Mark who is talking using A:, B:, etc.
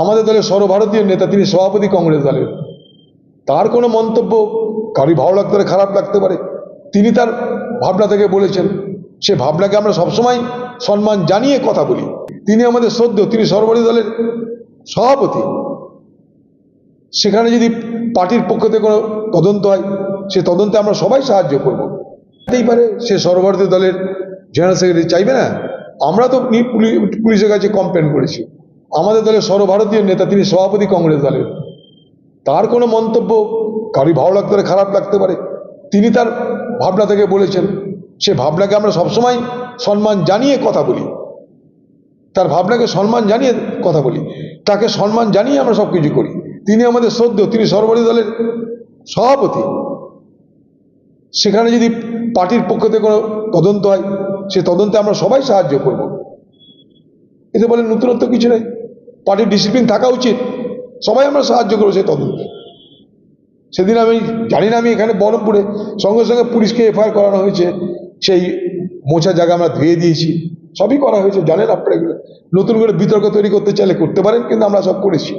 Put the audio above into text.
A: আমাদের দলের সর্বভারতীয় নেতা, তিনি সভাপতি কংগ্রেস দলের। তার কোনো মন্তব্য কারি ভালো লাগতে পারে, খারাপ লাগতে পারে। তিনি তার ভাবনা থেকে বলেছেন, সে ভাবনাকে আমরা সবসময় সম্মান জানিয়ে কথা বলি। তিনি আমাদের শ্রদ্ধেয়, তিনি সর্বভারতীয় দলের সভাপতি। সেখানে যদি পার্টির পক্ষ থেকে কোনো তদন্ত হয়, সে তদন্তে আমরা সবাই সাহায্য করব। হতেই পারে, সে সর্বভারতীয় দলের জেনারেল সেক্রেটারি চাইবে না। আমরা তো পুলিশের কাছে কমপ্লেন করেছি। আমাদের দলের সর্বভারতীয় নেতা, তিনি সভাপতি কংগ্রেস দলের। তার কোনো মন্তব্য কারি ভালো লাগতে পারে, খারাপ লাগতে পারে। তিনি তার ভাবনা থেকে বলেছেন, সে ভাবনাকে আমরা সবসময় সম্মান জানিয়ে কথা বলি। তার ভাবনাকে সম্মান জানিয়ে কথা বলি। তাকে সম্মান জানিয়ে আমরা সব কিছু করি। তিনি আমাদের শ্রদ্ধেয় তিনি সর্বভারতীয় দলের সভাপতি। সেখানে যদি পার্টির পক্ষ থেকে কোনো তদন্ত হয়, সে তদন্তে আমরা সবাই সাহায্য করব। এতে বলে, নতুনত্ব কিছু নেই। পার্টির ডিসিপ্লিন থাকা উচিত। সবাই আমরা সাহায্য করব সেই তদন্তে। সেদিন আমি, জানি না আমি এখানে বহরমপুরে, সঙ্গে সঙ্গে পুলিশকে এফআইআর করানো হয়েছে। সেই মোছা জায়গা আমরা ধুয়ে দিয়েছি। সবই করা হয়েছে, জানেন আপনারা এগুলো। নতুন করে বিতর্ক তৈরি করতে চাইলে করতে পারেন, কিন্তু আমরা সব করেছি।